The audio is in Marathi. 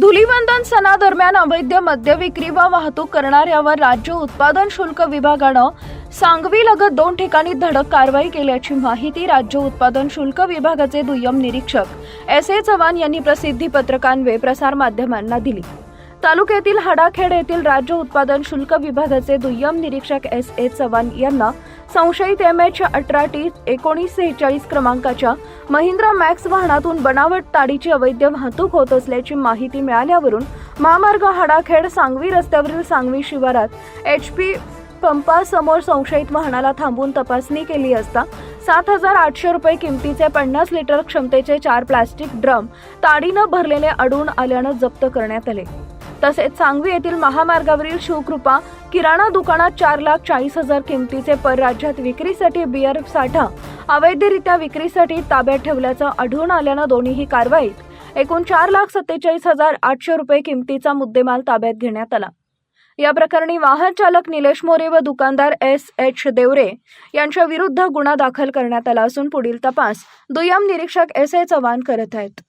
धुलीवंदन सणादरम्यान अवैध मद्य विक्री व वाहतूक करणाऱ्यावर राज्य उत्पादन शुल्क विभागानं सांगवी लगत दोन ठिकाणी धडक कारवाई केल्याची माहिती राज्य उत्पादन शुल्क विभागाचे दुय्यम निरीक्षक एस ए चव्हाण यांनी प्रसिद्धी पत्रकान्वये प्रसारमाध्यमांना दिली. तालुक्यातील हडाखेड येथील राज्य उत्पादन शुल्क विभागाचे दुय्यम निरीक्षक एस ए चव्हाण यांना संशयित एम एच अठरा टी एकोणीस सेहेचाळीस क्रमांकाच्या महिंद्रा मॅक्स वाहनातून बनावट ताडीची अवैध वाहतूक होत असल्याची माहिती मिळाल्यावरून महामार्ग हडाखेड सांगवी रस्त्यावरील सांगवी शिवारात एच पी पंपासमोर संशयित वाहनाला थांबून तपासणी केली असता सात हजार आठशे रुपये किमतीचे पन्नास लिटर क्षमतेचे चार प्लास्टिक ड्रम ताडीनं भरलेले अडून आल्यानं जप्त करण्यात आले. तसेच सांगवी येथील महामार्गावरील शिवकृपा किराणा दुकानात चार लाख चाळीस हजार किमतीचे परराज्यात विक्रीसाठी बियर साठा अवैधरित्या विक्रीसाठी ताब्यात ठेवल्याचं आढळून आल्यानं दोन्हीही कारवाईत. एकूण चार लाख सत्तेचाळीस हजार आठशे रुपये किमतीचा मुद्देमाल ताब्यात घेण्यात आला. या प्रकरणी वाहन चालक निलेश मोरे व दुकानदार एस एच देवरे यांच्या विरुद्ध गुन्हा दाखल करण्यात आला असून पुढील तपास दुय्यम निरीक्षक एस ए चव्हाण करत आहेत.